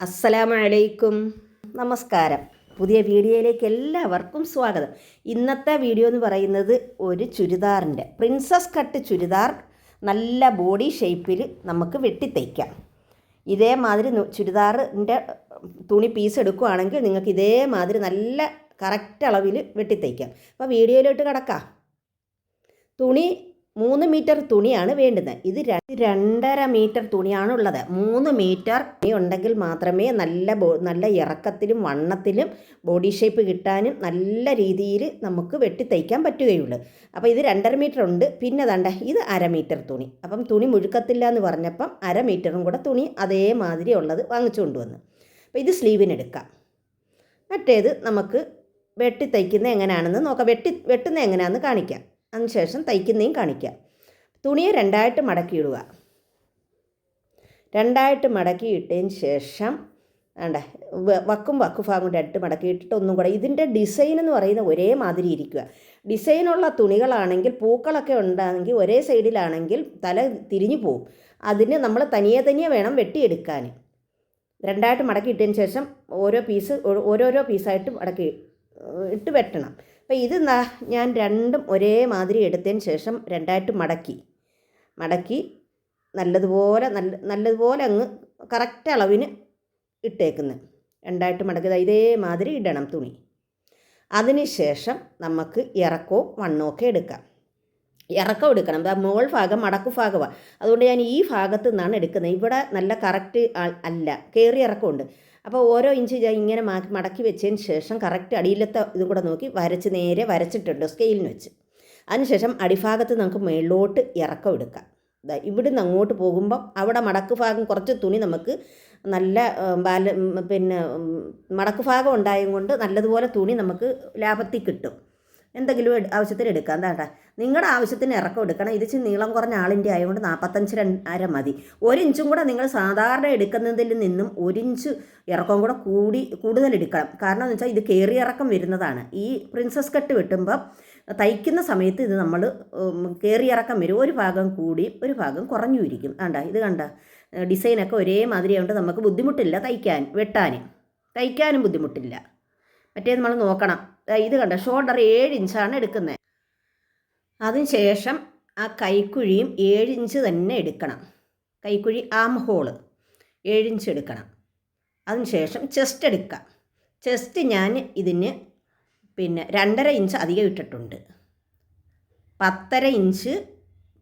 അസ്സലാമു അലൈക്കും നമസ്കാരം. പുതിയ വീഡിയോയിലേക്ക് എല്ലാവർക്കും സ്വാഗതം. ഇന്നത്തെ വീഡിയോ എന്ന് പറയുന്നത് ഒരു ചുരിദാറിന്റെ പ്രിൻസസ് കട്ട് ചുരിദാർ നല്ല ബോഡി ഷേപ്പിൽ നമുക്ക് വെട്ടിത്തയ്ക്കാം ഇതേമാതിരി ചുരിദാറിന്റെ തുണി പീസ് എടുക്കുകയാണെങ്കിൽ നിങ്ങൾക്ക് ഇതേമാതിരി നല്ല കറക്റ്റ് അളവിൽ വെട്ടിത്തയ്ക്കാം അപ്പോൾ വീഡിയോയിലോട്ട് കിടക്കാം. തുണി മൂന്ന് മീറ്റർ തുണിയാണ് വേണ്ടത് ഇത് രണ്ടര മീറ്റർ തുണിയാണ് ഉള്ളത് മൂന്ന് മീറ്റർ തുണി ഉണ്ടെങ്കിൽ മാത്രമേ നല്ല നല്ല ഇറക്കത്തിലും വണ്ണത്തിലും ബോഡി ഷേപ്പ് കിട്ടാനും നല്ല രീതിയിൽ നമുക്ക് വെട്ടി തയ്ക്കാൻ പറ്റുകയുള്ളൂ. അപ്പോൾ ഇത് രണ്ടര മീറ്റർ ഉണ്ട്. പിന്നെ തണ്ട ഇത് അര മീറ്റർ തുണി. അപ്പം തുണി മുഴുക്കത്തില്ല എന്ന് പറഞ്ഞപ്പം അര മീറ്ററും കൂടെ തുണി അതേമാതിരി ഉള്ളത് വാങ്ങിച്ചു കൊണ്ടുവന്നു. അപ്പോൾ ഇത് സ്ലീവിനെടുക്കാം മറ്റേത് നമുക്ക് വെട്ടി തയ്ക്കുന്നത് എങ്ങനെയാണെന്ന് നോക്കാം. വെട്ടി വെട്ടുന്നത് എങ്ങനെയാണെന്ന് കാണിക്കാം. അതിനുശേഷം തയ്ക്കുന്നതും കാണിക്കാം. തുണിയെ രണ്ടായിട്ട് മടക്കിയിടുക. രണ്ടായിട്ട് മടക്കിയിട്ടതിന് ശേഷം വേണ്ട വക്കും വക്കുഫാം ഭാഗം രണ്ട് മടക്കിയിട്ടിട്ട് ഒന്നും കൂടെ ഇതിന്റെ ഡിസൈൻ എന്ന് പറയുന്നത് ഒരേ മാതിരി ഇരിക്കുക. ഡിസൈനുള്ള തുണികളാണെങ്കിൽ പൂക്കളൊക്കെ ഉണ്ടാണെങ്കിൽ ഒരേ സൈഡിലാണെങ്കിൽ തല തിരിഞ്ഞു പോവും. അതിന് നമ്മൾ തനിയെ തനിയെ വേണം വെട്ടിയെടുക്കാൻ. രണ്ടായിട്ട് മടക്കി ഇട്ടതിന് ശേഷം ഓരോ പീസ് ഓരോരോ പീസായിട്ട് മടക്കി ഇട്ട് വെട്ടണം. അപ്പോൾ ഇത് ഞാൻ രണ്ടും ഒരേ മാതിരി എടുത്തതിന് ശേഷം രണ്ടായിട്ട് മടക്കി. മടക്കി നല്ലതുപോലെ നല്ല നല്ലതുപോലെ അങ്ങ് കറക്റ്റ് അളവിന് ഇട്ടേക്കുന്നത് രണ്ടായിട്ട് മടക്കി ദാ ഇതേമാതിരി ഇടണം തുണി. അതിനുശേഷം നമുക്ക് ഇറക്കവും വണ്ണവും ഒക്കെ എടുക്കാം. ഇറക്കം എടുക്കണം. അപ്പോൾ മോൾ ഭാഗം മടക്കു ഭാഗമാണ് അതുകൊണ്ട് ഞാൻ ഈ ഭാഗത്ത് നിന്നാണ് എടുക്കുന്നത്. ഇവിടെ നല്ല കറക്റ്റ് അല്ല കയറി ഇറക്കമുണ്ട്. അപ്പോൾ ഓരോ ഇഞ്ച് ഇങ്ങനെ മടക്കി വെച്ചതിന് ശേഷം കറക്റ്റ് അടിയിലത്തെ ഇതും കൂടെ നോക്കി വരച്ച് നേരെ വരച്ചിട്ടുണ്ട് സ്കെയിലിന് വെച്ച്. അതിനുശേഷം അടിഭാഗത്ത് നമുക്ക് മേളിലോട്ട് ഇറക്കം എടുക്കാം. ഇവിടുന്ന് അങ്ങോട്ട് പോകുമ്പം അവിടെ മടക്ക് ഭാഗം കുറച്ച് തുണി നമുക്ക് നല്ല ബാല പിന്നെ മടക്ക് ഭാഗം ഉണ്ടായത് കൊണ്ട് നല്ലതുപോലെ തുണി നമുക്ക് ലാഭത്തിൽ കിട്ടും. എന്തെങ്കിലും എടു ആവശ്യത്തിന് എടുക്കാം. എന്താ നിങ്ങളുടെ ആവശ്യത്തിന് ഇറക്കം എടുക്കണം. ഇത് ഇച്ചിരി നീളം കുറഞ്ഞ ആളിന്റെ ആയതുകൊണ്ട് നാൽപ്പത്തഞ്ച് രണ്ടര മതി. ഒരു ഇഞ്ചും കൂടെ നിങ്ങൾ സാധാരണ എടുക്കുന്നതിൽ നിന്നും ഒരു ഇഞ്ച് ഇറക്കം കൂടെ കൂടി കൂടുതൽ എടുക്കണം. കാരണം എന്ന് വെച്ചാൽ ഇത് കയറി ഇറക്കം വരുന്നതാണ്. ഈ പ്രിൻസസ് കട്ട് വെട്ടുമ്പം തയ്ക്കുന്ന സമയത്ത് ഇത് നമ്മൾ കയറി ഇറക്കം വരും. ഒരു ഭാഗം കൂടി ഒരു ഭാഗം കുറഞ്ഞു ഇരിക്കും. കണ്ട. ഇത് കണ്ട. ഡിസൈനൊക്കെ ഒരേ മാതിരി ആയതുകൊണ്ട് നമുക്ക് ബുദ്ധിമുട്ടില്ല തയ്ക്കാൻ വെട്ടാൻ തയ്ക്കാനും ബുദ്ധിമുട്ടില്ല. മറ്റേ നമ്മൾ നോക്കണം. ഇത് കണ്ട? ഷോൾഡർ ഏഴ് ഇഞ്ചാണ് എടുക്കുന്നത്. അതിനുശേഷം ആ കൈക്കുഴിയും ഏഴ് ഇഞ്ച് തന്നെ എടുക്കണം. കൈക്കുഴി ആം ഹോൾ. ഏഴ് ഇഞ്ച് എടുക്കണം. അതിനുശേഷം ചെസ്റ്റ് എടുക്കാം. ചെസ്റ്റ് ഞാൻ ഇതിന് പിന്നെ രണ്ടര ഇഞ്ച് അധികം ഇട്ടിട്ടുണ്ട്. പത്തര ഇഞ്ച്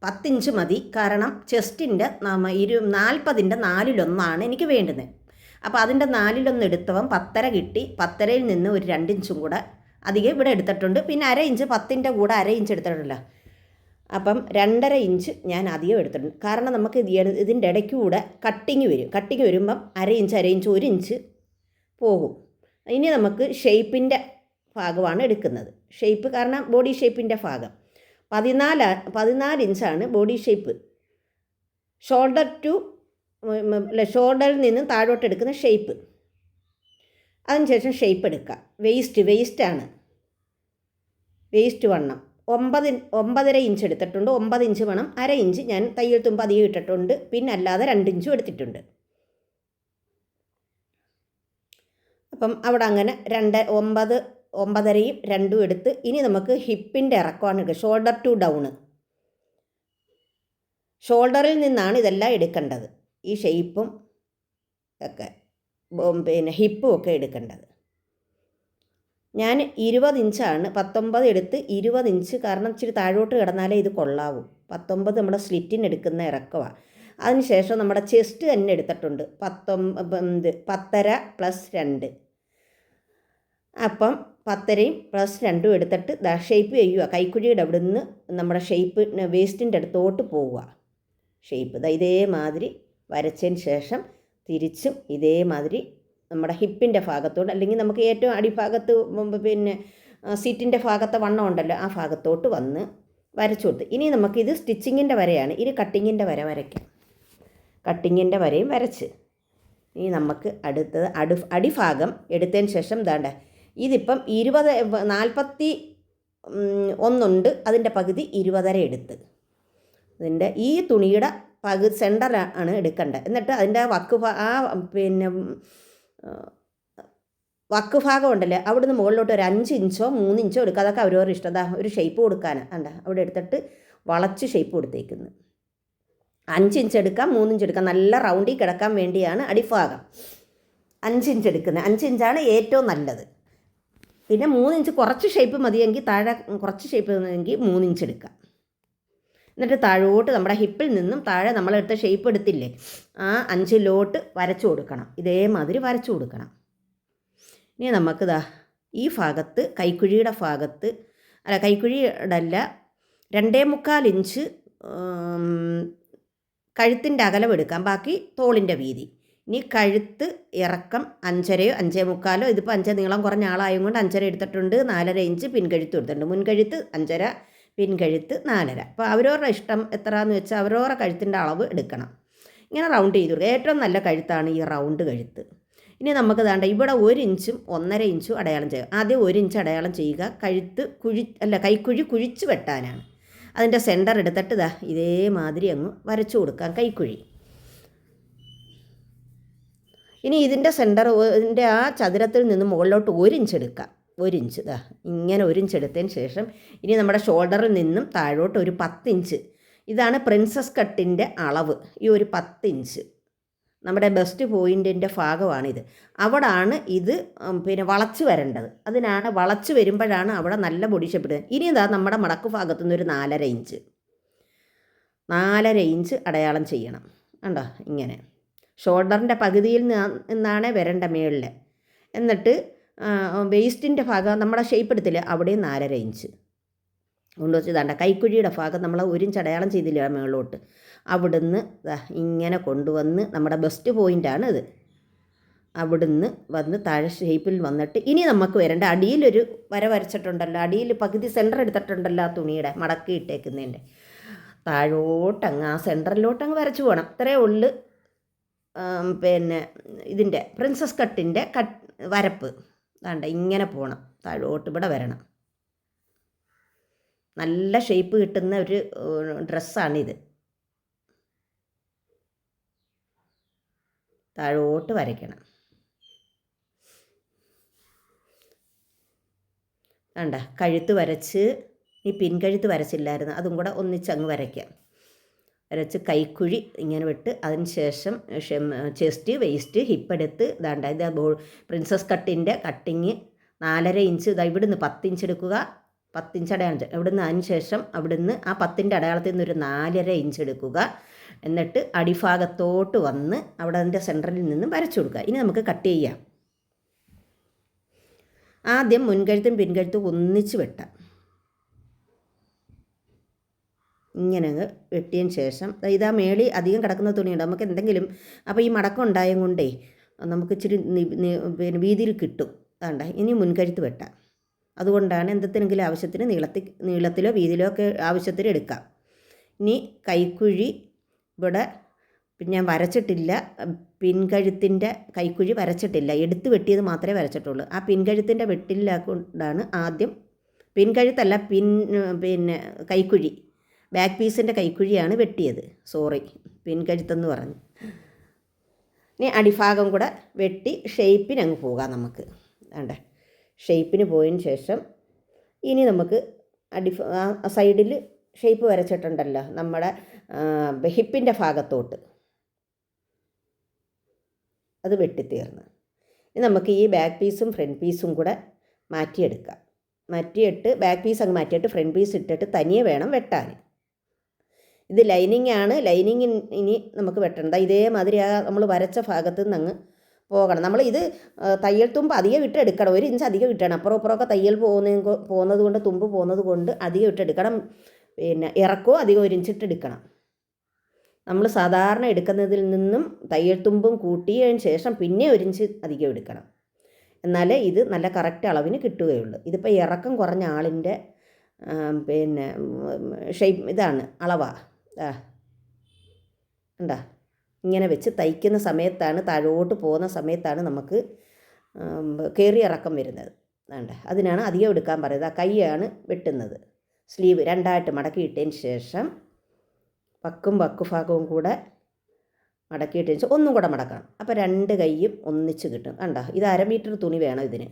പത്തിഞ്ച് മതി. കാരണം ചെസ്റ്റിന്റെ നാൽപ്പതിന്റെ നാലിലൊന്നാണ് എനിക്ക് വേണ്ടുന്നത്. അപ്പോൾ അതിന്റെ നാലിലൊന്ന് എടുത്തവൻ പത്തര കിട്ടി. പത്തരയിൽ നിന്ന് ഒരു രണ്ട് ഇഞ്ചും കൂടെ അധികം ഇവിടെ എടുത്തിട്ടുണ്ട്. പിന്നെ അര ഇഞ്ച് പത്തിന്റെ കൂടെ അര ഇഞ്ച് എടുത്തിട്ടുണ്ടല്ലോ. അപ്പം രണ്ടര ഇഞ്ച് ഞാൻ അധികം എടുത്തിട്ടുണ്ട്. കാരണം നമുക്ക് ഇതിന്റെ ഇടയ്ക്ക് കൂടെ കട്ടിങ് വരും. കട്ടിങ് വരുമ്പം അര ഇഞ്ച് അര ഇഞ്ച് ഒരു ഇഞ്ച് പോകും. ഇനി നമുക്ക് ഷേപ്പിന്റെ ഭാഗമാണ് എടുക്കുന്നത്. ഷേപ്പ് കാരണം ബോഡി ഷേപ്പിന്റെ ഭാഗം. പതിനാല് പതിനാല് ഇഞ്ചാണ് ബോഡി ഷേപ്പ്. ഷോൾഡർ ടു ഷോൾഡറിൽ നിന്ന് താഴോട്ട് എടുക്കുന്ന ഷേപ്പ് അതിനുശേഷം ഷേപ്പ് എടുക്കുക. വേസ്റ്റ് വേസ്റ്റാണ് വേസ്റ്റ് വണ്ണം. ഒമ്പത് ഒമ്പതര ഇഞ്ച് എടുത്തിട്ടുണ്ട്. ഒമ്പത് ഇഞ്ച് വേണം. അര ഇഞ്ച് ഞാൻ തയ്യൽ തുമ്പ് അധികം ഇട്ടിട്ടുണ്ട്. പിന്നെ അല്ലാതെ രണ്ട് ഇഞ്ചും എടുത്തിട്ടുണ്ട്. അപ്പം അവിടെ അങ്ങനെ രണ്ട് ഒമ്പത് ഒമ്പതരയും രണ്ടും എടുത്ത് ഇനി നമുക്ക് ഹിപ്പിന്റെ ഇറക്കമാണ് എടുക്കുക. ഷോൾഡർ ടു ഡൗണ് ഷോൾഡറിൽ നിന്നാണ് ഇതെല്ലാം എടുക്കേണ്ടത്. ഈ ഷെയ്പ്പും ഒക്കെ പിന്നെ ഹിപ്പും ഒക്കെ എടുക്കേണ്ടത്. ഞാൻ ഇരുപത് ഇഞ്ചാണ് പത്തൊമ്പത് എടുത്ത് ഇരുപത് ഇഞ്ച് കാരണം ഇച്ചിരി താഴോട്ട് കിടന്നാലേ ഇത് കൊള്ളാവൂ. പത്തൊമ്പത് നമ്മുടെ സ്ലിറ്റിന് എടുക്കുന്ന ഇറക്കമാണ് അതിനുശേഷം നമ്മുടെ ചെസ്റ്റ് തന്നെ എടുത്തിട്ടുണ്ട്. പത്തൊമ്പത് പത്തര പ്ലസ് രണ്ട്. അപ്പം പത്തരയും പ്ലസ് രണ്ടും എടുത്തിട്ട് ദ ഷേപ്പ് ചെയ്യുക കൈക്കുഴിയുടെ അവിടെ നിന്ന് നമ്മുടെ ഷേപ്പ് വേസ്റ്റിന്റെ അടുത്തോട്ട് പോവുക ഷേപ്പ് ഇതേമാതിരി വരച്ചതിന് ശേഷം തിരിച്ചും ഇതേമാതിരി നമ്മുടെ ഹിപ്പിന്റെ ഭാഗത്തോട് അല്ലെങ്കിൽ നമുക്ക് ഏറ്റവും അടിഭാഗത്ത് പിന്നെ സീറ്റിന്റെ ഭാഗത്തെ വണ്ണം ഉണ്ടല്ലോ ആ ഭാഗത്തോട്ട് വന്ന് വരച്ചു കൊടുത്ത്. ഇനി നമുക്കിത് സ്റ്റിച്ചിങ്ങിന്റെ വരയാണ് ഇനി കട്ടിങ്ങിന്റെ വര വരയ്ക്കാം. കട്ടിങ്ങിന്റെ വരയും വരച്ച്. ഇനി നമുക്ക് അടുത്തത് അടു അടിഭാഗം എടുത്തതിന് ശേഷം ഇതാണ്ട ഇതിപ്പം ഇരുപത് നാൽപ്പത്തി ഒന്നുണ്ട് അതിന്റെ പകുതി ഇരുപതര എടുത്ത്. ഇതിന്റെ ഈ തുണിയുടെ പകു സെന്റർ ആണ് എടുക്കേണ്ടത് എന്നിട്ട് അതിന്റെ വക്ക് ആ പിന്നെ വക്ക് ഭാഗം ഉണ്ടല്ലേ അവിടുന്ന് മുകളിലോട്ട് ഒരു അഞ്ച് ഇഞ്ചോ മൂന്ന് ഇഞ്ചോ എടുക്കുക. അതൊക്കെ അവരോട് ഇഷ്ടം. ഒരു ഷേപ്പ് കൊടുക്കാനാണ് അല്ല അവിടെ എടുത്തിട്ട് വളച്ച് ഷേപ്പ് കൊടുത്തേക്കുന്നു. അഞ്ച് ഇഞ്ച് എടുക്കാം മൂന്ന് ഇഞ്ച് എടുക്കാം. നല്ല റൗണ്ടിൽ കിടക്കാൻ വേണ്ടിയാണ് അടിഭാഗം. അഞ്ച് ഇഞ്ച് എടുക്കുന്നത്. അഞ്ച് ഇഞ്ചാണ് ഏറ്റവും നല്ലത്. പിന്നെ മൂന്ന് ഇഞ്ച് കുറച്ച് ഷേപ്പ് മതിയെങ്കിൽ താഴെ കുറച്ച് ഷേപ്പ് മതിയെങ്കിൽ മൂന്ന് ഇഞ്ച് എടുക്കാം. എന്നിട്ട് താഴോട്ട് നമ്മുടെ ഹിപ്പിൽ നിന്നും താഴെ നമ്മളെടുത്ത ഷേപ്പ് എടുത്തില്ലേ ആ അഞ്ചിലോട്ട് വരച്ചു കൊടുക്കണം. ഇതേമാതിരി വരച്ചു കൊടുക്കണം. ഇനി നമുക്കിതാ ഈ ഭാഗത്ത് കൈക്കുഴിയുടെ ഭാഗത്ത് അല്ല കൈക്കുഴിയുടെ അല്ല രണ്ടേ മുക്കാൽ ഇഞ്ച് കഴുത്തിന്റെ അകലം എടുക്കാം. ബാക്കി തോളിന്റെ വീതി. ഇനി കഴുത്ത് ഇറക്കം അഞ്ചരയോ അഞ്ചേ മുക്കാലോ ഇതിപ്പോൾ അഞ്ച് നീളം കുറഞ്ഞ ആളായതുകൊണ്ട് അഞ്ചര എടുത്തിട്ടുണ്ട് നാലര ഇഞ്ച് പിൻകഴുത്ത് എടുത്തിട്ടുണ്ട്. മുൻകഴുത്ത് അഞ്ചര പിൻകഴുത്ത് നാലര. അപ്പോൾ അവരവരുടെ ഇഷ്ടം എത്രയാണെന്ന് വെച്ചാൽ അവരവരുടെ കഴുത്തിന്റെ അളവ് എടുക്കണം. ഇങ്ങനെ റൗണ്ട് ചെയ്ത് കൊടുക്കുക. ഏറ്റവും നല്ല കഴുത്താണ് ഈ റൗണ്ട് കഴുത്ത്. ഇനി നമുക്ക് വേണ്ട ഇവിടെ ഒരു ഇഞ്ചും ഒന്നര ഇഞ്ചും അടയാളം ചെയ്യുക. ആദ്യം ഒരു ഇഞ്ച് അടയാളം ചെയ്യുക. കഴുത്ത് കുഴി അല്ല കൈക്കുഴി കുഴിച്ച് വെട്ടാനാണ്. അതിന്റെ സെന്റർ എടുത്തിട്ട് ഇതാ ഇതേമാതിരി അങ്ങ് വരച്ചു കൊടുക്കാം കൈക്കുഴി. ഇനി ഇതിന്റെ സെന്റർ ഇതിന്റെ ആ ചതുരത്തിൽ നിന്ന് മുകളിലോട്ട് ഒരു ഇഞ്ച് എടുക്കാം ഒരു ഇഞ്ച് ഇതാ ഇങ്ങനെ ഒരു ഇഞ്ച് എടുത്തതിന് ശേഷം ഇനി നമ്മുടെ ഷോൾഡറിൽ നിന്നും താഴോട്ട് ഒരു പത്ത് ഇഞ്ച് ഇതാണ് പ്രിൻസസ് കട്ടിന്റെ അളവ്. ഈ ഒരു പത്ത് ഇഞ്ച് നമ്മുടെ ബെസ്റ്റ് പോയിന്റിന്റെ ഭാഗമാണിത്. അവിടാണ് ഇത് പിന്നെ വളച്ച് വരേണ്ടത്. അതിനാണ് വളച്ച് വരുമ്പോഴാണ് അവിടെ നല്ല പൊടിച്ചപ്പെടുന്നത് ഇനി ഇതാ നമ്മുടെ മടക്ക് ഭാഗത്തു നിന്ന് ഒരു നാലര ഇഞ്ച്. നാലര ഇഞ്ച് അടയാളം ചെയ്യണം. കണ്ടോ? ഇങ്ങനെ. ഷോൾഡറിന്റെ പകുതിയിൽ നിന്നാ- നിന്നാണ് വരേണ്ട മേളിൽ എന്നിട്ട് വേസ്റ്റിന്റെ ഭാഗം നമ്മുടെ ഷേപ്പ് എടുത്തില്ല അവിടെയും നാലര ഇഞ്ച് കൊണ്ട് ഇതാണ്ട കൈക്കുഴിയുടെ ഭാഗം നമ്മൾ ഒരു ചടയാളം ചെയ്തില്ല മേളോട്ട് അവിടുന്ന് ഇങ്ങനെ കൊണ്ടുവന്ന് നമ്മുടെ ബെസ്റ്റ് പോയിന്റാണ് ഇത്. അവിടുന്ന് വന്ന് താഴെ ഷേപ്പിൽ വന്നിട്ട് ഇനി നമുക്ക് വരേണ്ട അടിയിലൊരു വര വരച്ചിട്ടുണ്ടല്ലോ അടിയിൽ പകുതി സെന്റർ എടുത്തിട്ടുണ്ടല്ലോ ആ തുണിയുടെ മടക്കി ഇട്ടേക്കുന്നതിന്റെ. താഴോട്ടങ്ങ് ആ സെന്ററിലോട്ടങ്ങ് വരച്ചു പോകണം ഇത്രയേ ഉള്ളു പിന്നെ ഇതിന്റെ പ്രിൻസസ് കട്ടിന്റെ കട്ട് വരപ്പ്. വേണ്ട ഇങ്ങനെ പോകണം താഴോട്ട് ഇവിടെ വരണം. നല്ല ഷേപ്പ് കിട്ടുന്ന ഒരു ഡ്രസ്സാണിത്. താഴോട്ട് വരയ്ക്കണം. വേണ്ട കഴുത്ത് വരച്ച് ഈ പിൻകഴുത്ത് വരച്ചില്ലായിരുന്നു അതും കൂടെ ഒന്നിച്ചങ്ങ് വരയ്ക്കാം. വരച്ച് കൈക്കുഴി ഇങ്ങനെ വിട്ട് അതിന് ശേഷം ചെസ്റ്റ് വേസ്റ്റ് ഹിപ്പെടുത്ത് ഇതാണ്ട്. ഇത് പ്രിൻസസ് കട്ടിന്റെ കട്ടിങ് നാലര ഇഞ്ച്. ഇതാ ഇവിടുന്ന് പത്ത് ഇഞ്ച് എടുക്കുക. പത്തിഞ്ച് അടയാളം ഇവിടുന്ന് അതിന് ശേഷം അവിടുന്ന് ആ പത്തിന്റെ അടയാളത്തിൽ നിന്ന് ഒരു നാലര ഇഞ്ച് എടുക്കുക. എന്നിട്ട് അടിഭാഗത്തോട്ട് വന്ന് അവിടെ അതിന്റെ സെന്ററിൽ നിന്നും വരച്ചു കൊടുക്കുക. ഇനി നമുക്ക് കട്ട് ചെയ്യാം. ആദ്യം മുൻകഴുത്തും പിൻകഴുത്തും ഒന്നിച്ച് വെട്ടാം. ഇങ്ങനെ അങ്ങ് വെട്ടിയതിന് ശേഷം ഇതാ മേളി അധികം കിടക്കുന്ന തുണിയുണ്ട്. നമുക്ക് എന്തെങ്കിലും അപ്പോൾ ഈ മടക്കം ഉണ്ടായം കൊണ്ടേ നമുക്ക് ഇച്ചിരി പിന്നെ വീതിയിൽ കിട്ടും. അതുകൊണ്ട് ഇനി മുൻകരുത്ത് വെട്ടാം. അതുകൊണ്ടാണ് എന്തെങ്കിലും ആവശ്യത്തിന് നീളത്തിൽ നീളത്തിലോ വീതിയിലോ ഒക്കെ ആവശ്യത്തിന് എടുക്കാം. ഇനി കൈക്കുഴി ഇവിടെ പിന്നെ ഞാൻ വരച്ചിട്ടില്ല. പിൻകഴുത്തിന്റെ കൈക്കുഴി വരച്ചിട്ടില്ല. എടുത്ത് വെട്ടിയത് മാത്രമേ വരച്ചിട്ടുള്ളൂ. ആ പിൻകഴുത്തിന്റെ വെട്ടിലാക്കൊണ്ടാണ് ആദ്യം പിൻകഴുത്തല്ല പിൻ പിന്നെ കൈക്കുഴി. ബാക്ക് പീസിന്റെ കൈക്കുഴിയാണ് വെട്ടിയത്. സോറി പിൻകഴുത്തെന്ന് പറഞ്ഞു. ഇനി അടിഭാഗം കൂടെ വെട്ടി ഷേപ്പിന് അങ്ങ് പോകാം നമുക്ക്. വേണ്ട ഷേപ്പിന് പോയതിന് ശേഷം ഇനി നമുക്ക് അടി സൈഡിൽ ഷേപ്പ് വരച്ചിട്ടുണ്ടല്ലോ. നമ്മുടെ ഹിപ്പിന്റെ ഭാഗത്തോട്ട്. അത് വെട്ടിത്തീർന്ന്. ഇനി നമുക്ക് ഈ ബാക്ക് പീസും ഫ്രണ്ട് പീസും കൂടെ മാറ്റിയെടുക്കാം. മാറ്റിയിട്ട് ബാക്ക് പീസ് അങ്ങ് മാറ്റിയിട്ട് ഫ്രണ്ട് പീസ് ഇട്ടിട്ട് തനിയെ വേണം വെട്ടാൻ. ഇത് ലൈനിങ് ആണ്. ലൈനിങ് ഇനി നമുക്ക് വെട്ടണ്ട ഇതേമാതിരി ആ നമ്മൾ വരച്ച ഭാഗത്ത് നിന്ന് അങ്ങ് പോകണം. നമ്മൾ ഇത് തയ്യൽ തുമ്പ് അധികം ഇട്ടെടുക്കണം. ഒരു ഇഞ്ച് അധികം ഇട്ടണം. അപ്പുറം ഇപ്പുറമൊക്കെ തയ്യൽ പോകുന്ന പോകുന്നത് കൊണ്ട് തുമ്പ് പോകുന്നത് കൊണ്ട് അധികം ഇട്ടെടുക്കണം. പിന്നെ ഇറക്കോ അധികം ഒരു ഇഞ്ച് ഇട്ടെടുക്കണം. നമ്മൾ സാധാരണ എടുക്കുന്നതിൽ നിന്നും തയ്യൽ തുമ്പും കൂട്ടിയതിന് ശേഷം പിന്നെ ഒരു ഇഞ്ച് അധികം എടുക്കണം. എന്നാലേ ഇത് നല്ല കറക്റ്റ് അളവിന് കിട്ടുകയുള്ളൂ. ഇതിപ്പോൾ ഇറക്കം കുറഞ്ഞ ആളിന്റെ പിന്നെ ഷേപ്പ് ഇതാണ് അളവാ. ആ. ഉണ്ടാ ഇങ്ങനെ വെച്ച് തയ്ക്കുന്ന സമയത്താണ് താഴോട്ട് പോകുന്ന സമയത്താണ് നമുക്ക് കയറി ഇറക്കം വരുന്നത്. വേണ്ട അതിനാണ് അധികം എടുക്കാൻ പറയുന്നത്. ആ കൈയാണ് വെട്ടുന്നത്. സ്ലീവ് രണ്ടായിട്ട് മടക്കിയിട്ടതിന് ശേഷം പക്കും വക്കു ഭാഗവും കൂടെ മടക്കിയിട്ടതിന് ശേഷം ഒന്നും കൂടെ മടക്കണം. അപ്പോൾ രണ്ട് കൈയും ഒന്നിച്ച് കിട്ടും. കണ്ടോ? ഇത് അര മീറ്റർ തുണി വേണം ഇതിന്.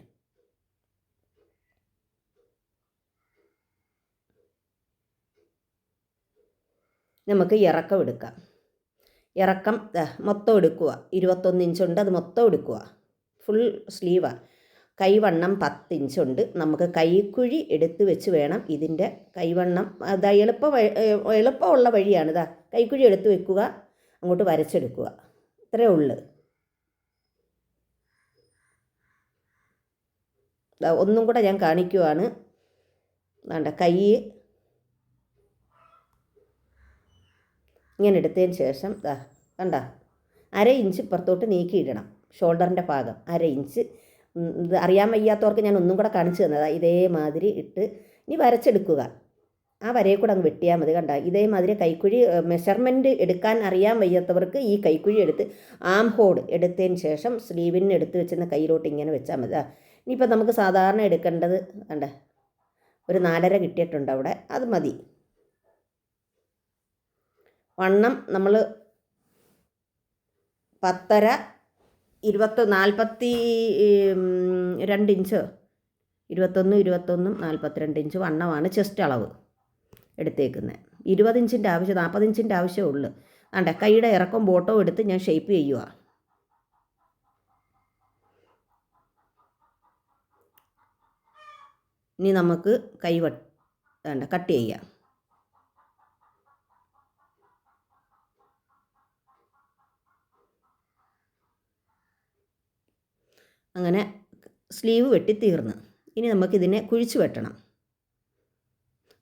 നമുക്ക് ഇറക്കം എടുക്കാം. ഇറക്കം മൊത്തം എടുക്കുക. ഇരുപത്തൊന്ന് ഇഞ്ചുണ്ട് അത് മൊത്തം എടുക്കുക. ഫുൾ സ്ലീവാണ് കൈവണ്ണം പത്ത് ഇഞ്ചുണ്ട് നമുക്ക് കൈക്കുഴി എടുത്ത് വെച്ച് വേണം ഇതിന്റെ കൈവണ്ണം. അതാ എളുപ്പ എളുപ്പമുള്ള വഴിയാണ്. ഇതാ കൈക്കുഴി എടുത്ത് വെക്കുക അങ്ങോട്ട് വരച്ചെടുക്കുക. ഇത്രയേ ഉള്ളൂ. ഒന്നും കൂടെ ഞാൻ കാണിക്കുവാണ്. വേണ്ട കൈ ഇങ്ങനെ എടുത്തതിന് ശേഷം ദാ കണ്ട അര ഇഞ്ച് പുറത്തോട്ട് നീക്കിയിടണം ഷോൾഡറിന്റെ ഭാഗം. അര ഇഞ്ച് ഇത് അറിയാൻ വയ്യാത്തവർക്ക് ഞാൻ ഒന്നും കൂടെ കാണിച്ചു തന്നത്. ഇതേമാതിരി ഇട്ട് ഇനി വരച്ചെടുക്കുക. ആ വരയെ കൂടെ അങ്ങ് വെട്ടിയാൽ മതി കണ്ട. ഇതേമാതിരി കൈക്കുഴി മെഷർമെന്റ് എടുക്കാൻ അറിയാൻ വയ്യാത്തവർക്ക് ഈ കൈക്കുഴി എടുത്ത് ആം ഹോഡ് എടുത്തതിന് ശേഷം സ്ലീവിന് എടുത്ത് വെച്ചിരുന്ന കയ്യിലോട്ട് ഇങ്ങനെ വെച്ചാൽ മതി ഇനിയിപ്പോൾ നമുക്ക് സാധാരണ എടുക്കേണ്ടത് കണ്ട ഒരു നാലര കിട്ടിയിട്ടുണ്ട് അവിടെ അത് മതി. വണ്ണം നമ്മൾ പത്തര ഇരുപത്തി നാൽപ്പത്തി രണ്ട് ഇഞ്ച്. ഇരുപത്തൊന്ന് ഇരുപത്തൊന്നും നാൽപ്പത്തിരണ്ട് ഇഞ്ച് വണ്ണമാണ് ചെസ്റ്റ് അളവ് എടുത്തേക്കുന്നത് ഇരുപത് ഇഞ്ചിന്റെ ആവശ്യം നാൽപ്പത് ഇഞ്ചിന്റെ ആവശ്യമേ ഉള്ളൂ. ആണ്ടെ കൈയുടെ ഇറക്കം ബോട്ടോ എടുത്ത് ഞാൻ ഷേപ്പ് ചെയ്യുക ഇനി നമുക്ക് കൈ വേണ്ട കട്ട് ചെയ്യാം. അങ്ങനെ സ്ലീവ് വെട്ടി തീർന്ന് ഇനി നമുക്കിതിനെ കുഴിച്ചു വെട്ടണം.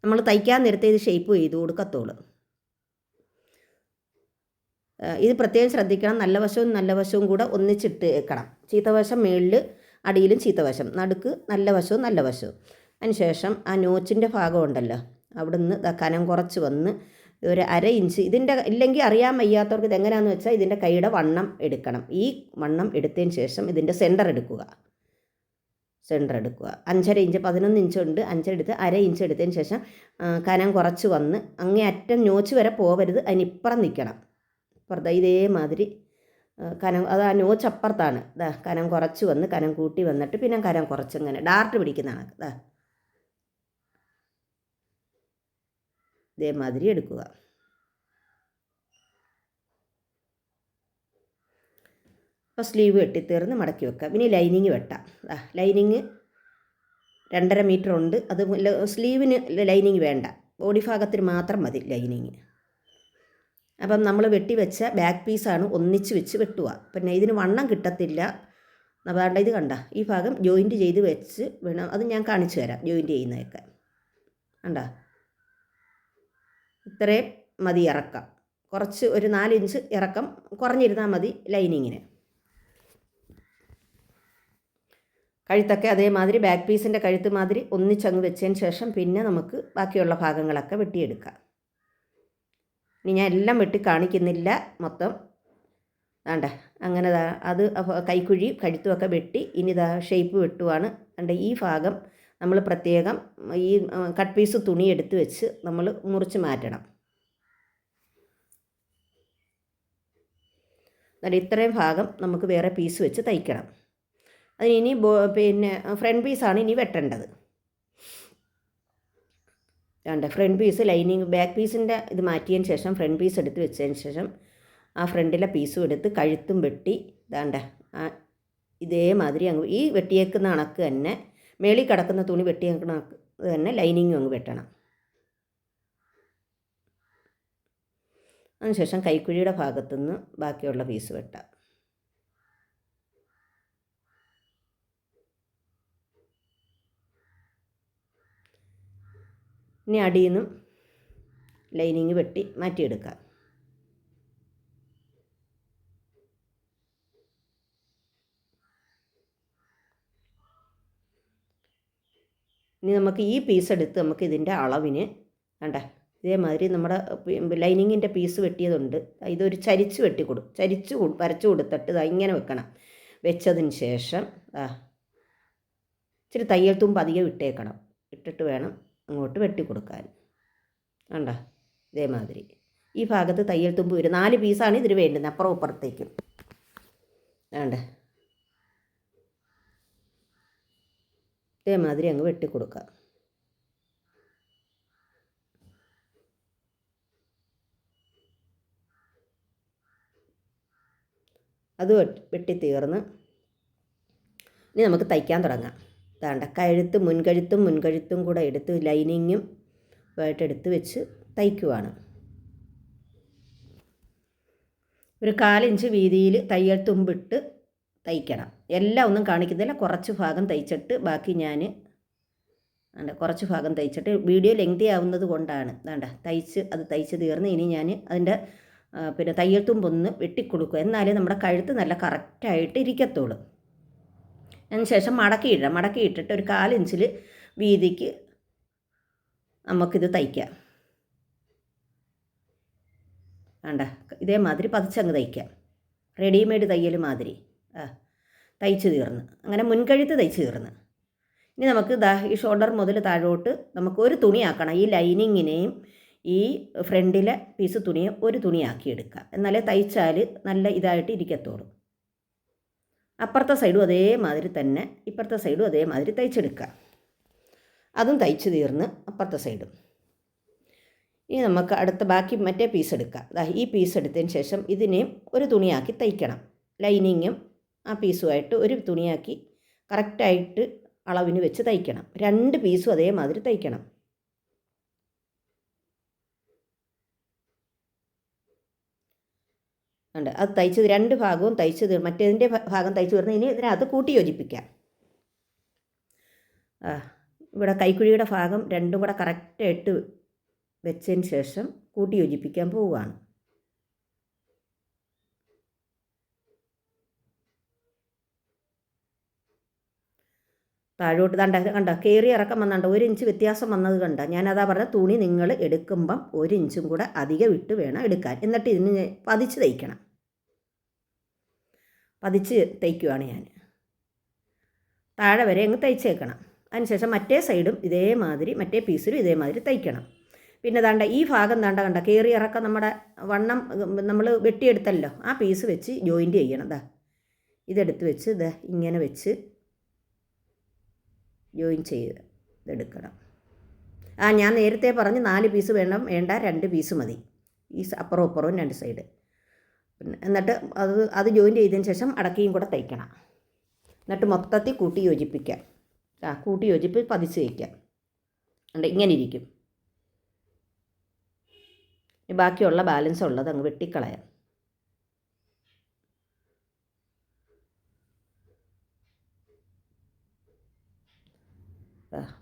നമ്മൾ തയ്ക്കാൻ നേരത്തെ ഇത് ഷേപ്പ് ചെയ്ത് കൊടുക്കത്തോൾ. ഇത് പ്രത്യേകം ശ്രദ്ധിക്കണം. നല്ല വശവും നല്ല വശവും കൂടെ ഒന്നിച്ചിട്ട് വെക്കണം. ചീത്തവശം മേളിൽ അടിയിലും ചീത്തവശം നടുക്ക് നല്ല വശവും നല്ല വശവും. അതിനുശേഷം ആ നോച്ചിന്റെ ഭാഗമുണ്ടല്ലോ അവിടുന്ന് കനം കുറച്ച് വന്ന് ഒരു അര ഇഞ്ച് ഇതിന്റെ ഇല്ലെങ്കിൽ അറിയാൻ വയ്യാത്തവർക്ക് ഇതെങ്ങനെയാണെന്ന് വെച്ചാൽ ഇതിന്റെ കൈയുടെ വണ്ണം എടുക്കണം. ഈ വണ്ണം എടുത്തതിന് ശേഷം ഇതിന്റെ സെന്റർ എടുക്കുക. സെന്റർ എടുക്കുക. അഞ്ചര ഇഞ്ച് പതിനൊന്ന് ഇഞ്ച് ഉണ്ട്. അഞ്ചര എടുത്ത് അര ഇഞ്ച് എടുത്തതിന് ശേഷം കനം കുറച്ച് വന്ന് അങ്ങേ അറ്റം നോച്ച് വരെ പോവരുത്. അതിനിപ്പുറം നിൽക്കണം. ഇപ്പുറത്ത് ഇതേമാതിരി കനം അത് ആ നോച്ച് അപ്പുറത്താണ്. കനം കുറച്ച് വന്ന് കനം കൂട്ടി വന്നിട്ട് പിന്നെ കനം കുറച്ച് ഇങ്ങനെ. ഡാർട്ട് പിടിക്കുന്നതാണ് ഇതേമാതിരി എടുക്കുക. അപ്പോൾ സ്ലീവ് വെട്ടിത്തീർന്ന് മടക്കി വെക്കാം. ഇനി ലൈനിങ് വെട്ടാം. ആ ലൈനിങ് രണ്ടര മീറ്റർ ഉണ്ട്. അത് സ്ലീവിന് ലൈനിങ് വേണ്ട. ബോഡി ഭാഗത്തിന് മാത്രം മതി ലൈനിങ് അപ്പം നമ്മൾ വെട്ടി വെച്ച ബാക്ക് പീസാണ് ഒന്നിച്ച് വെച്ച് വെട്ടുക. പിന്നെ ഇതിന് വണ്ണം കിട്ടത്തില്ല. അതാണ്ട് ഇത് കണ്ട. ഈ ഭാഗം ജോയിന്റ് ചെയ്ത് വെച്ച് വേണം. അത് ഞാൻ കാണിച്ചു തരാം ജോയിന്റ് ചെയ്യുന്നതൊക്കെ. കണ്ട? ഇത്രയും മതി ഇറക്കം. കുറച്ച് ഒരു നാലിഞ്ച് ഇറക്കം കുറഞ്ഞിരുന്നാൽ മതി ലൈനിങ്ങിന് കഴുത്തൊക്കെ അതേമാതിരി ബാക്ക് പീസിന്റെ കഴുത്ത് മാതിരി ഒന്നിച്ചങ്ങ് വെച്ചതിന് ശേഷം പിന്നെ നമുക്ക് ബാക്കിയുള്ള ഭാഗങ്ങളൊക്കെ വെട്ടിയെടുക്കാം. ഇനി ഞാൻ എല്ലാം വെട്ടി കാണിക്കുന്നില്ല മൊത്തം. വേണ്ട അങ്ങനെ അത് കൈക്കുഴി കഴുത്തുമൊക്കെ വെട്ടി ഇനി ഇതാ ഷേപ്പ് വെട്ടുവാണ്. വേണ്ട ഈ ഭാഗം നമ്മൾ പ്രത്യേകം ഈ കട്ട് പീസ് തുണി എടുത്ത് വെച്ച് നമ്മൾ മുറിച്ച് മാറ്റണം. എന്നിട്ട് ഇത്രയും ഭാഗം നമുക്ക് വേറെ പീസ് വെച്ച് തയ്ക്കണം. അതിനി പിന്നെ ഫ്രണ്ട് പീസാണ് ഇനി വെട്ടേണ്ടത്. വേണ്ട ഫ്രണ്ട് പീസ് ലൈനിങ് ബാക്ക് പീസിന്റെ ഇത് മാറ്റിയതിന് ശേഷം ഫ്രണ്ട് പീസ് എടുത്ത് വെച്ചതിന് ശേഷം ആ ഫ്രണ്ടിലെ പീസും എടുത്ത് കഴുത്തും വെട്ടി ഇതാണ്ട ഇതേമാതിരി അങ്ങ് ഈ വെട്ടിയേക്കുന്ന കണക്ക് തന്നെ മേളിൽ കിടക്കുന്ന തുണി വെട്ടി തന്നെ ലൈനിങ്ങും അങ്ങ് വെട്ടണം. അതിനുശേഷം കൈക്കുഴിയുടെ ഭാഗത്തുനിന്ന് ബാക്കിയുള്ള പീസ് വെട്ടാം. ഇനി അടിയിൽ നിന്നും ലൈനിങ് വെട്ടി മാറ്റിയെടുക്കാം. ഇനി നമുക്ക് ഈ പീസ് എടുത്ത് നമുക്ക് ഇതിന്റെ അളവിന് വേണ്ട ഇതേമാതിരി നമ്മുടെ ലൈനിങ്ങിന്റെ പീസ് വെട്ടിയതുണ്ട്. ഇതൊരു ചരിച്ച് വെട്ടിക്കൊടു ചരിച്ച് വരച്ചു കൊടുത്തിട്ട് ഇതാ ഇങ്ങനെ വെക്കണം. വെച്ചതിന് ശേഷം ആ ഇച്ചിരി തയ്യൽ തുമ്പ് അധികം ഇട്ടേക്കണം. ഇട്ടിട്ട് വേണം അങ്ങോട്ട് വെട്ടി കൊടുക്കാൻ. വേണ്ട ഇതേമാതിരി. ഈ ഭാഗത്ത് തയ്യൽ തുമ്പ് വരും നാല് പീസാണ് ഇതിന് വേണ്ടുന്നത് അപ്പുറം ഇപ്പുറത്തേക്കും വേണ്ട ഇതേമാതിരി അങ്ങ് വെട്ടിക്കൊടുക്കുക അത് വെട്ടി തീർന്ന് ഇനി നമുക്ക് തയ്ക്കാൻ തുടങ്ങാം. ഇതാണ്ട കഴുത്ത് മുൻകഴുത്തും മുൻകഴുത്തും കൂടെ എടുത്ത് ലൈനിങ്ങും ആയിട്ട് എടുത്ത് വെച്ച് തയ്ക്കുവാണ്. ഒരു കാലിഞ്ച് വീതിയിൽ തയ്യൽ തുമ്പിട്ട് തയ്ക്കണം. എല്ലാം ഒന്നും കാണിക്കുന്നില്ല. കുറച്ച് ഭാഗം തയ്ച്ചിട്ട് ബാക്കി ഞാൻ അല്ല കുറച്ച് ഭാഗം തയ്ച്ചിട്ട് വീഡിയോ ലെങ്തി ആവുന്നത് കൊണ്ടാണ്. വേണ്ട തയ്ച്ച് അത് തയ്ച്ച് തീർന്ന് ഇനി ഞാൻ അതിന്റെ പിന്നെ തയ്യൽ തുമ്പൊന്ന് വെട്ടിക്കൊടുക്കുക. എന്നാലേ നമ്മുടെ കഴുത്ത് നല്ല കറക്റ്റായിട്ട് ഇരിക്കത്തുള്ളൂ. അതിന് ശേഷം മടക്കി ഇട്ടിട്ട് ഒരു കാലിഞ്ചിൽ വീതിക്ക് നമുക്കിത് തയ്ക്കാം. വേണ്ട ഇതേമാതിരി പതിച്ചങ്ങ് തയ്ക്കാം. റെഡിമെയ്ഡ് തയ്യൽ മാതിരി. തയ്ച്ച് തീർന്ന്. അങ്ങനെ മുൻകഴുത്ത് തയ്ച്ച് തീർന്ന്. ഇനി നമുക്ക് ദാ ഈ ഷോൾഡർ മുതൽ താഴോട്ട് നമുക്ക് ഒരു തുണിയാക്കണം ഈ ലൈനിങ്ങിനെയും ഈ ഫ്രണ്ടിലെ പീസ് തുണിയെ ഒരു തുണിയാക്കി എടുക്കുക എന്നാലേ തയ്ച്ചാൽ നല്ല ഇതായിട്ട് ഇരിക്കത്തുള്ളൂ. അപ്പുറത്തെ സൈഡും അതേമാതിരി തന്നെ ഇപ്പുറത്തെ സൈഡും അതേമാതിരി തയ്ച്ചെടുക്കുക. അതും തയ്ച്ച് തീർന്ന് അപ്പുറത്തെ സൈഡും. ഇനി നമുക്ക് അടുത്ത ബാക്കി മറ്റേ പീസ് എടുക്കാം. ഈ പീസ് എടുത്തതിന് ശേഷം ഇതിനെയും ഒരു തുണിയാക്കി തയ്ക്കണം. ലൈനിങ്ങും ആ പീസുമായിട്ട് ഒരു തുണിയാക്കി കറക്റ്റായിട്ട് അളവിന് വെച്ച് തയ്ക്കണം. രണ്ട് പീസും അതേമാതിരി തയ്ക്കണം. ഉണ്ട് അത് തയ്ച്ചത് രണ്ട് ഭാഗവും തയ്ച്ച് തീർ മറ്റേതിന്റെ ഭാഗം തയ്ച്ച് തീർന്ന് ഇനി ഇതിനകത്ത് കൂട്ടി യോജിപ്പിക്കാം ഇവിടെ കൈക്കുഴിയുടെ ഭാഗം രണ്ടും കൂടെ കറക്റ്റായിട്ട് വെച്ചതിന് ശേഷം കൂട്ടി യോജിപ്പിക്കാൻ പോവുകയാണ്. താഴോട്ട് കണ്ട കണ്ട? കയറി ഇറക്കം വന്നണ്ട ഒരു ഇഞ്ച് വ്യത്യാസം വന്നത് കണ്ട? ഞാനതാ പറഞ്ഞ തുണി നിങ്ങൾ എടുക്കുമ്പം ഒരു ഇഞ്ചും കൂടെ അധികം വിട്ട് വേണം എടുക്കാൻ. എന്നിട്ട് ഇതിന് പതിച്ച് തയ്ക്കണം. പതിച്ച് തയ്ക്കുവാണ് ഞാൻ. താഴെ വരെ അങ്ങ് തയ്ച്ചേക്കണം. അതിനുശേഷം മറ്റേ സൈഡും ഇതേമാതിരി മറ്റേ പീസിലും ഇതേമാതിരി തയ്ക്കണം. പിന്നെ ദാണ്ട ഈ ഭാഗം ദാണ്ട കണ്ട? കയറി ഇറക്കം നമ്മുടെ വണ്ണം നമ്മൾ വെട്ടിയെടുത്തല്ലോ. ആ പീസ് വെച്ച് ജോയിന്റ് ചെയ്യണം ദാ. ഇതെടുത്ത് വെച്ച് ഇതാ ഇങ്ങനെ വെച്ച് ജോയിൻ ചെയ്ത് ഇതെടുക്കണം ആ ഞാൻ നേരത്തെ പറഞ്ഞ് നാല് പീസ് വേണം വേണ്ട രണ്ട് പീസ് മതി. ഈ അപ്പുറവും അപ്പുറവും രണ്ട് സൈഡ് എന്നിട്ട് അത് അത് ജോയിൻ ചെയ്തതിന് ശേഷം അടക്കിയും കൂടെ തയ്ക്കണം. എന്നിട്ട് മൊത്തത്തിൽ കൂട്ടി യോജിപ്പിക്കാം ആ കൂട്ടി യോജിപ്പ് പതിച്ച് വയ്ക്കാം ഉണ്ട് ഇങ്ങനെ ഇരിക്കും. ബാക്കിയുള്ള ബാലൻസ് ഉള്ളത് അങ്ങ് വെട്ടിക്കളയാം.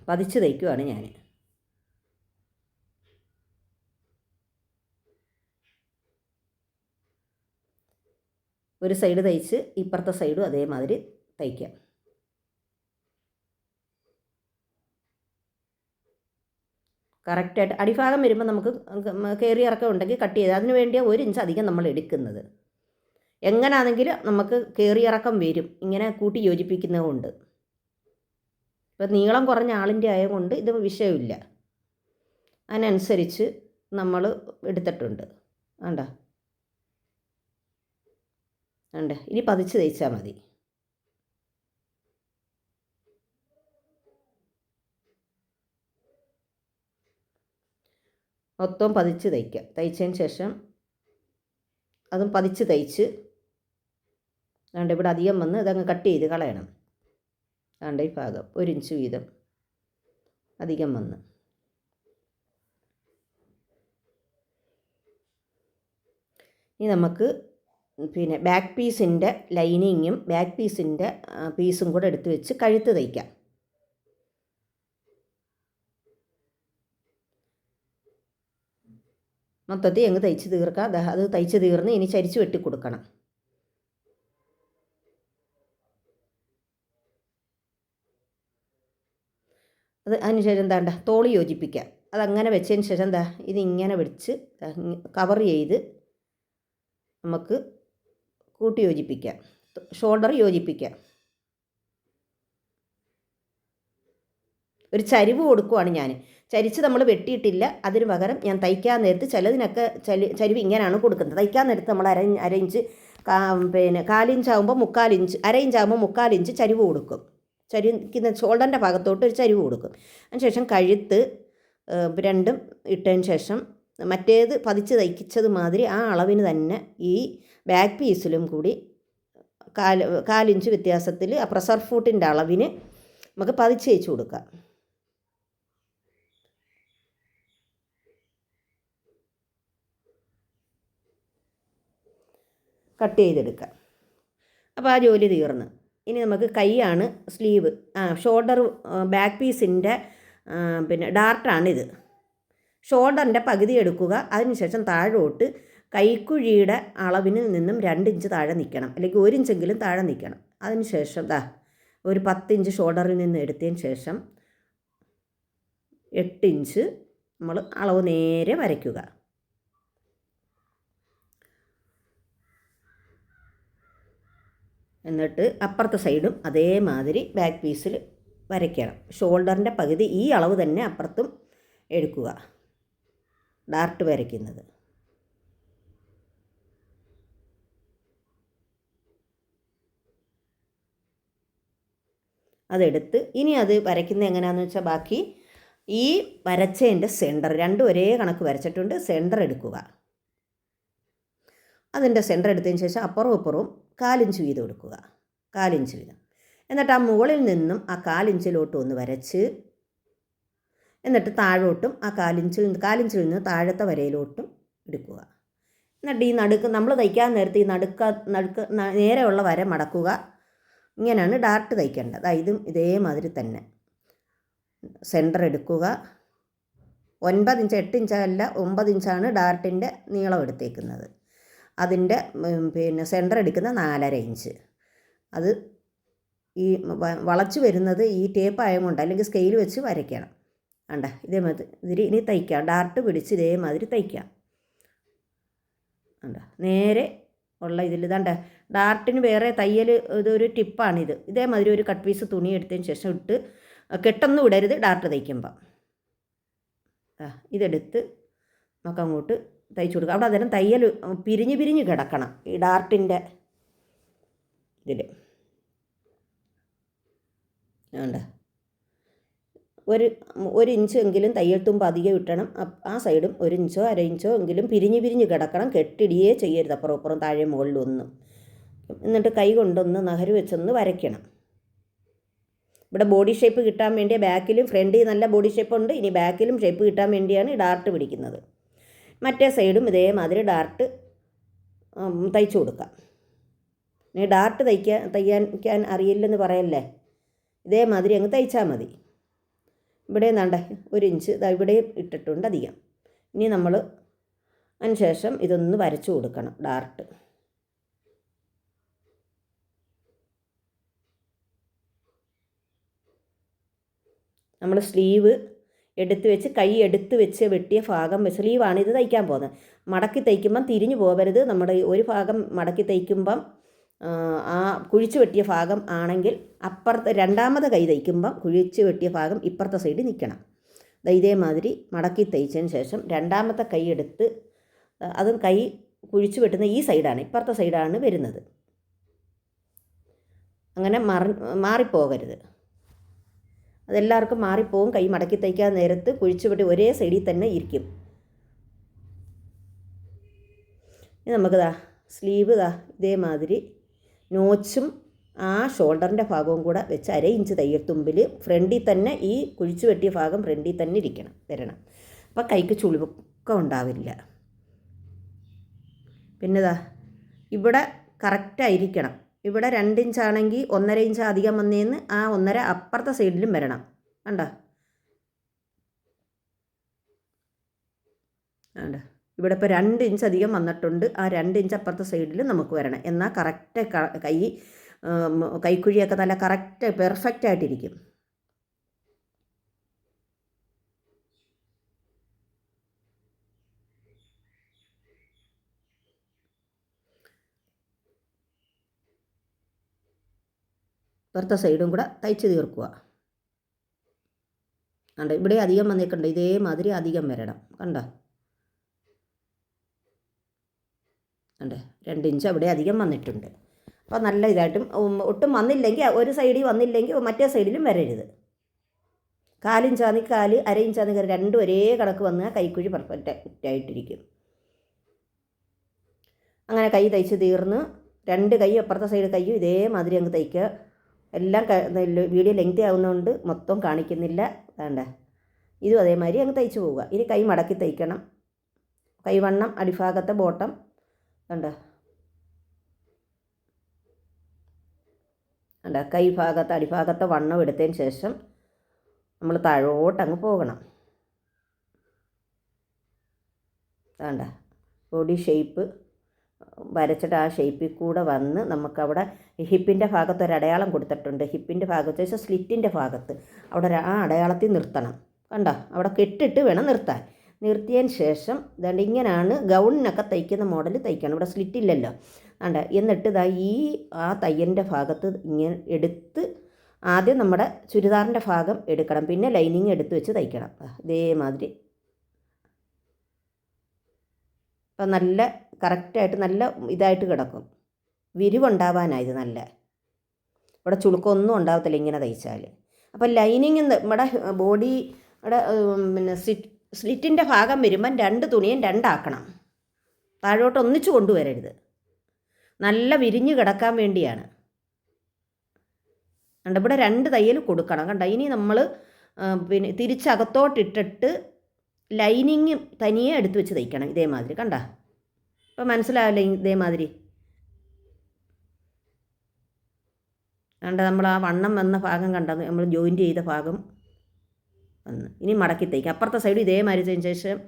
പതിച്ച് തയ്ക്കുവാണ് ഞാൻ ഒരു സൈഡ് തയ്ച്ച് ഇപ്പുറത്തെ സൈഡും അതേമാതിരി തയ്ക്കാം കറക്റ്റായിട്ട് അടിഭാഗം വരുമ്പോൾ നമുക്ക് കയറി ഇറക്കം ഉണ്ടെങ്കിൽ കട്ട് ചെയ്ത് അതിന് വേണ്ടിയാണ് ഒരു ഇഞ്ച് അധികം നമ്മൾ എടുക്കുന്നത്. എങ്ങനെയാണെങ്കിലും നമുക്ക് കയറി ഇറക്കം വരും. ഇങ്ങനെ കൂട്ടി യോജിപ്പിക്കുന്നത് കൊണ്ട് ഇപ്പം നീളം കുറഞ്ഞ ആളിന്റെ ആയതുകൊണ്ട് ഇത് വിഷയമില്ല. അതിനനുസരിച്ച് നമ്മൾ എടുത്തിട്ടുണ്ട്. വേണ്ട വേണ്ട ഇനി പതിച്ച് തയ്ച്ചാൽ മതി. മൊത്തം പതിച്ച് തയ്ക്കുക തയ്ച്ചതിന് ശേഷം അതും പതിച്ച് തയ്ച്ച് അതുകൊണ്ട് ഇവിടെ അധികം വന്ന് ഇതങ്ങ് കട്ട് ചെയ്ത് കളയണം. അതുകൊണ്ട് ഈ ഭാഗം ഒരു ഇഞ്ച് വീതം അധികം വന്ന്. ഇനി നമുക്ക് പിന്നെ ബാക്ക് പീസിന്റെ ലൈനിങ്ങും ബാക്ക് പീസിന്റെ പീസും കൂടെ എടുത്ത് വെച്ച് കഴുത്ത് തയ്ക്കാം. മൊത്തത്തിൽ അങ്ങ് തയ്ച്ച് തീർക്കാം. അത് തയ്ച്ച് തീർന്ന് ഇനി ചരിച്ച് വെട്ടി കൊടുക്കണം അത് അതിനുശേഷം എന്താണ്ട? തോളി യോജിപ്പിക്കാം അതങ്ങനെ വെച്ചതിന് ശേഷം എന്താ? ഇതിങ്ങനെ വെച്ച് കവർ ചെയ്ത് നമുക്ക് കൂട്ടി യോജിപ്പിക്കാം ഷോൾഡർ യോജിപ്പിക്കാം ഒരു ചരിവ് കൊടുക്കുവാണ് ഞാൻ ചരിച്ച് നമ്മൾ വെട്ടിയിട്ടില്ല. അതിന് പകരം ഞാൻ തയ്ക്കാൻ നേരത്ത് ചിലതിനൊക്കെ ചലി ചരിവ് ഇങ്ങനെയാണ് കൊടുക്കുന്നത്. തയ്ക്കാൻ നേരത്ത് നമ്മൾ അര അര ഇഞ്ച് പിന്നെ കാലിഞ്ചാകുമ്പോൾ മുക്കാലിഞ്ച് അരയിഞ്ചാകുമ്പോൾ മുക്കാലിഞ്ച് ചരിവ് കൊടുക്കും. ചരിക്കുന്ന ഷോൾഡറിന്റെ ഭാഗത്തോട്ട് ഒരു ചരിവ് കൊടുക്കും. അതിനുശേഷം കഴുത്ത് രണ്ടും ഇട്ടതിന് ശേഷം മറ്റേത് പതിച്ച് തയ്ച്ചത് മാതിരി ആ അളവിന് തന്നെ ഈ ബാക്ക് പീസിലും കൂടി കാൽ കാലിഞ്ച് വ്യത്യാസത്തിൽ ആ പ്രസർ ഫൂട്ടിന്റെ അളവിന് നമുക്ക് പതിച്ച് തയ്ച്ച് കൊടുക്കാം. കട്ട് ചെയ്തെടുക്കാം. അപ്പോൾ ആ ജോലി തീർന്ന്. ഇനി നമുക്ക് കൈയാണ് സ്ലീവ്. ആ ഷോൾഡർ ബാക്ക് പീസിന്റെ പിന്നെ ഡാർട്ടാണിത്. ഷോൾഡറിന്റെ പകുതി എടുക്കുക അതിനുശേഷം താഴോട്ട് കൈക്കുഴിയുടെ അളവിന് നിന്നും രണ്ട് ഇഞ്ച് താഴെ നിൽക്കണം. അല്ലെങ്കിൽ ഒരു ഇഞ്ചെങ്കിലും താഴെ നിൽക്കണം. അതിനുശേഷം ദാ ഒരു പത്തിഞ്ച് ഷോൾഡറിൽ നിന്ന് എടുത്തതിന് ശേഷം എട്ട് ഇഞ്ച് നമ്മൾ അളവ് നേരെ വരയ്ക്കുക. എന്നിട്ട് അപ്പുറത്തെ സൈഡും അതേമാതിരി ബാക്ക് പീസിൽ വരയ്ക്കണം. ഷോൾഡറിന്റെ പകുതി ഈ അളവ് തന്നെ അപ്പുറത്തും എടുക്കുക. ഡാർട്ട് വരയ്ക്കുന്നത്. അതെടുത്ത് ഇനി അത് വരയ്ക്കുന്നത് എങ്ങനെയാണെന്ന് വെച്ചാൽ ബാക്കി ഈ വരച്ചതിന്റെ സെന്റർ രണ്ടും ഒരേ കണക്ക് വരച്ചിട്ടുണ്ട്. സെന്റർ എടുക്കുക. അതിന്റെ സെന്റർ എടുത്തതിന് ശേഷം അപ്പുറവും ഇപ്പുറവും കാലിഞ്ച് വീതം എടുക്കുക. കാലിഞ്ച് വീതം. എന്നിട്ട് ആ മുകളിൽ നിന്നും ആ കാലിഞ്ചിലോട്ട് ഒന്ന് വരച്ച് എന്നിട്ട് താഴോട്ടും ആ കാലിഞ്ചിൽ കാലിഞ്ചിൽ നിന്ന് താഴത്തെ വരയിലോട്ടും എടുക്കുക. എന്നിട്ട് ഈ നടുക്ക് നമ്മൾ തയ്ക്കാൻ നേരത്തെ ഈ നടുക്ക നടുക്ക് നേരെയുള്ള വര മടക്കുക. ഇങ്ങനെയാണ് ഡാർട്ട് തയ്ക്കേണ്ടത്. ഇതും ഇതേമാതിരി തന്നെ. സെന്റർ എടുക്കുക. ഒൻപത് ഇഞ്ച് എട്ട് ഇഞ്ചല്ല ഒമ്പത് ഇഞ്ചാണ് ഡാർട്ടിന്റെ നീളം എടുത്തേക്കുന്നത്. അതിന്റെ പിന്നെ സെന്റർ എടുക്കുന്ന നാലര ഇഞ്ച് അത് ഈ വളച്ച് വരുന്നത് ഈ ടേപ്പ് ആയതുകൊണ്ട് അല്ലെങ്കിൽ സ്കെയിൽ വെച്ച് വരയ്ക്കണം. വേണ്ട ഇതേമാതിരി ഇനി തയ്ക്കാം. ഡാർട്ട് പിടിച്ച് ഇതേമാതിരി തയ്ക്കാം. വേണ്ട നേരെ ഉള്ള ഇതിൽ ഇതാണ്ട? ഡാർട്ടിന് വേറെ തയ്യൽ ഇതൊരു ടിപ്പാണിത് ഇതേമാതിരി ഒരു കട്ട് പീസ് തുണി എടുത്തതിന് ശേഷം ഇട്ട് കെട്ടൊന്നും വിടരുത് ഡാർട്ട് തയ്ക്കുമ്പം. ഇതെടുത്ത് നമുക്ക് അങ്ങോട്ട് തയ്ച്ചു കൊടുക്കുക. അവിടെ അന്നേരം തയ്യൽ പിരിഞ്ഞ് പിരിഞ്ഞ് കിടക്കണം. ഈ ഡാർട്ടിന്റെ ഇതിൽ വേണ്ട ഒരു ഒരു ഇഞ്ച് എങ്കിലും തയ്യൽ തുമ്പ് അധികം ഇട്ടണം. ആ സൈഡും ഒരു ഇഞ്ചോ അര ഇഞ്ചോ എങ്കിലും പിരിഞ്ഞ് പിരിഞ്ഞ് കിടക്കണം. കെട്ടിടിയേ ചെയ്യരുത്. അപ്പുറം അപ്പുറം താഴെ മുകളിലൊന്നും. എന്നിട്ട് കൈ കൊണ്ടൊന്ന് നഹര് വെച്ചൊന്ന് വരയ്ക്കണം. ഇവിടെ ബോഡി ഷേപ്പ് കിട്ടാൻ വേണ്ടി ബാക്കിലും ഫ്രണ്ടിൽ നല്ല ബോഡി ഷേപ്പ് ഉണ്ട്. ഇനി ബാക്കിലും ഷേപ്പ് കിട്ടാൻ വേണ്ടിയാണ് ഈ ഡാർട്ട് പിടിക്കുന്നത്. മറ്റേ സൈഡും ഇതേമാതിരി ഡാർട്ട് തയ്ച്ചു കൊടുക്കാം. ഇനി ഡാർട്ട് തയ്ക്കാൻ തയ്ക്കാൻ അറിയില്ലെന്ന് പറയല്ലേ? ഇതേമാതിരി അങ്ങ് തയ്ച്ചാൽ മതി. ഇവിടെ നണ്ട ഒരു ഇഞ്ച് ഇവിടെയും ഇട്ടിട്ടുണ്ട് അധികം. ഇനി നമ്മൾ അതിനുശേഷം ഇതൊന്ന് വരച്ചു കൊടുക്കണം ഡാർട്ട്. നമ്മൾ സ്ലീവ് എടുത്ത് വെച്ച് കൈ എടുത്ത് വെച്ച് വെട്ടിയ ഭാഗം സ്ലീവാണ് ഇത് തയ്ക്കാൻ പോകുന്നത്. മടക്കി തയ്ക്കുമ്പം തിരിഞ്ഞു പോകരുത് നമ്മുടെ ഒരു ഭാഗം മടക്കി തയ്ക്കുമ്പം ആ, കുഴിച്ചു വെട്ടിയ ഭാഗം ആണെങ്കിൽ അപ്പുറത്തെ രണ്ടാമത് കൈ തയ്ക്കുമ്പം കുഴിച്ചു വെട്ടിയ ഭാഗം ഇപ്പുറത്തെ സൈഡ് നിൽക്കണം. ഇതേമാതിരി മടക്കി തയ്ച്ചതിന് ശേഷം രണ്ടാമത്തെ കൈ എടുത്ത് അതും കൈ കുഴിച്ചു വെട്ടുന്ന ഈ സൈഡാണ് ഇപ്പുറത്തെ സൈഡാണ് വരുന്നത്. അങ്ങനെ മറി മാറിപ്പോകരുത്. അതെല്ലാവർക്കും മാറിപ്പോവും. കൈ മടക്കി തയ്ക്കാൻ നേരത്ത് കുഴിച്ചു വെട്ടി ഒരേ സൈഡിൽ തന്നെ ഇരിക്കും. ഇനി നമുക്ക് ദാ സ്ലീവ് ദാ ഇതേമാതിരി നോച്ചും ആ ഷോൾഡറിന്റെ ഭാഗവും കൂടെ വെച്ച് അര ഇഞ്ച് തയ്യൽ തുമ്പിൽ ഫ്രണ്ടിൽ തന്നെ ഈ കുഴിച്ചു വെട്ടിയ ഭാഗം ഫ്രണ്ടിൽ തന്നെ ഇരിക്കണം തരണം അപ്പോൾ കൈക്ക് ചുളിവൊക്കെ ഉണ്ടാവില്ല. പിന്നെതാ ഇവിടെ കറക്റ്റായിരിക്കണം ഇവിടെ രണ്ട് ഇഞ്ചാണെങ്കിൽ ഒന്നര ഇഞ്ച് അധികം വന്നേന്ന് ആ ഒന്നര അപ്പുറത്തെ സൈഡിലും വരണം. കണ്ടോ? വേണ്ട ഇവിടെ ഇപ്പോൾ രണ്ട് ഇഞ്ച് അധികം വന്നിട്ടുണ്ട്. ആ രണ്ട് ഇഞ്ച് അപ്പുറത്തെ സൈഡിൽ നമുക്ക് വരണം. എന്നാൽ കറക്റ്റ് കൈ കൈക്കുഴിയൊക്കെ നല്ല കറക്റ്റ് പെർഫെക്റ്റ് ആയിട്ടിരിക്കും. ഇപ്പുറത്തെ സൈഡും കൂടെ തയ്ച്ച് തീർക്കുക. കണ്ട? ഇവിടെ അധികം വന്നിട്ടുണ്ട് ഇതേമാതിരി അധികം വരണം. കണ്ടോ? കണ്ടേ? രണ്ട് ഇഞ്ച് അവിടെ അധികം വന്നിട്ടുണ്ട്. അപ്പോൾ നല്ല ഇതായിട്ടും ഒട്ടും വന്നില്ലെങ്കിൽ ഒരു സൈഡിൽ വന്നില്ലെങ്കിൽ മറ്റേ സൈഡിലും വരരുത്. കാലിഞ്ചാന്നി കാൽ അര ഇഞ്ചാന്നി കയറി രണ്ടും ഒരേ കണക്ക് വന്നാൽ കൈക്കുഴി പെർഫെക്റ്റ് ആയിട്ടിരിക്കും. അങ്ങനെ കൈ തയ്ച്ച് തീർന്ന് രണ്ട് കൈ അപ്പുറത്തെ സൈഡ് കൈയും ഇതേമാതിരി അങ്ങ് തയ്ക്കുക. എല്ലാം വീഡിയോ ലെങ്തി ആവുന്നതുകൊണ്ട് മൊത്തം കാണിക്കുന്നില്ല. വേണ്ട? ഇതും അതേമാതിരി അങ്ങ് തയ്ച്ചു പോവുക. ഇനി കൈ മടക്കി തയ്ക്കണം. കൈവണ്ണം അടിഭാഗത്തെ ബോട്ടം. കണ്ട കണ്ട കൈ ഭാഗത്ത് അടിഭാഗത്തെ വണ്ണം എടുത്തതിന് ശേഷം നമ്മൾ താഴോട്ട് അങ്ങ് പോകണം. വേണ്ട? ബോഡി ഷേപ്പ് വരച്ചിട്ട് ആ ഷേപ്പിൽ കൂടെ വന്ന് നമുക്കവിടെ ഹിപ്പിന്റെ ഭാഗത്ത് ഒരു അടയാളം കൊടുത്തിട്ടുണ്ട്. ഹിപ്പിന്റെ ഭാഗത്ത് വെച്ചാൽ സ്ലിറ്റിന്റെ ഭാഗത്ത്. അവിടെ ആ അടയാളത്തിൽ നിർത്തണം. കണ്ടോ? അവിടെ കെട്ടിട്ട് വേണം നിർത്താൻ. നിർത്തിയതിന് ശേഷം ഇതാണ്ട് ഇങ്ങനെയാണ് ഗൗണിനൊക്കെ തയ്ക്കുന്ന മോഡൽ തയ്ക്കണം. ഇവിടെ സ്ലിറ്റ് ഇല്ലല്ലോ. ആണ്ട് എന്നിട്ട് ഇതാ ഈ ആ തയ്യലിന്റെ ഭാഗത്ത് ഇങ്ങനെ എടുത്ത് ആദ്യം നമ്മുടെ ചുരിദാറിന്റെ ഭാഗം എടുക്കണം. പിന്നെ ലൈനിങ് എടുത്ത് വെച്ച് തയ്ക്കണം. ഇതേമാതിരി. അപ്പം നല്ല കറക്റ്റായിട്ട് നല്ല ഇതായിട്ട് കിടക്കും. വിരിവുണ്ടാവാനായത് നല്ല. ഇവിടെ ചുളുക്കൊന്നും ഉണ്ടാവത്തില്ല ഇങ്ങനെ തയ്ച്ചാൽ. അപ്പോൾ ലൈനിങ് നമ്മുടെ ബോഡിയുടെ പിന്നെ സ്ലിറ്റ് സ്ലിറ്റിന്റെ ഭാഗം വരുമ്പം രണ്ട് തുണിയും രണ്ടാക്കണം. താഴോട്ട് ഒന്നിച്ച് കൊണ്ടുവരരുത്. നല്ല വിരിഞ്ഞ് കിടക്കാൻ വേണ്ടിയാണ്. കണ്ട? ഇവിടെ രണ്ട് തയ്യൽ കൊടുക്കണം. കണ്ട? ഇനി നമ്മൾ പിന്നെ തിരിച്ചകത്തോട്ടിട്ടിട്ട് ലൈനിങ് തനിയെ എടുത്ത് വെച്ച് തയ്ക്കണം ഇതേമാതിരി. കണ്ട? ഇപ്പം മനസ്സിലാവില്ല ഇതേമാതിരി? കണ്ട നമ്മൾ ആ വണ്ണം വന്ന ഭാഗം കണ്ടത് നമ്മൾ ജോയിന്റ് ചെയ്ത ഭാഗം വന്ന്. ഇനി മടക്കി തയ്ക്കാം അപ്പുറത്തെ സൈഡ് ഇതേമാതിരി ചെയ്തതിന് ശേഷം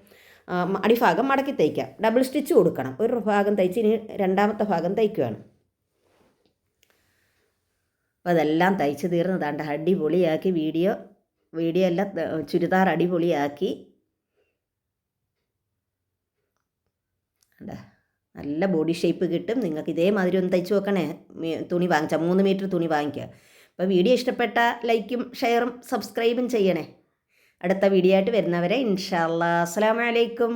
അടിഭാഗം മടക്കി തയ്ക്കാം ഡബിൾ സ്റ്റിച്ച് കൊടുക്കണം. ഒരു ഭാഗം തയ്ച്ച് ഇനി രണ്ടാമത്തെ ഭാഗം തയ്ക്കുകയാണ് അപ്പോൾ അതെല്ലാം തയ്ച്ച് തീർന്നതാണ്ട് അടിപൊളിയാക്കി വീഡിയോ വീഡിയോ എല്ലാം ചുരിദാർ അടിപൊളിയാക്കി. കണ്ടോ? നല്ല ബോഡി ഷേപ്പ് കിട്ടും. നിങ്ങൾക്ക് ഇതേമാതിരി ഒന്ന് തയ്ച്ച് നോക്കണേ തുണി വാങ്ങിച്ചാൽ മൂന്ന് മീറ്റർ തുണി വാങ്ങിക്കുക. അപ്പോൾ വീഡിയോ ഇഷ്ടപ്പെട്ട ലൈക്കും ഷെയറും സബ്സ്ക്രൈബും ചെയ്യണേ. അടുത്ത വീഡിയോ ആയിട്ട് വരുന്നവരെ ഇൻഷാല്ലാ അസ്സാം അലൈക്കും.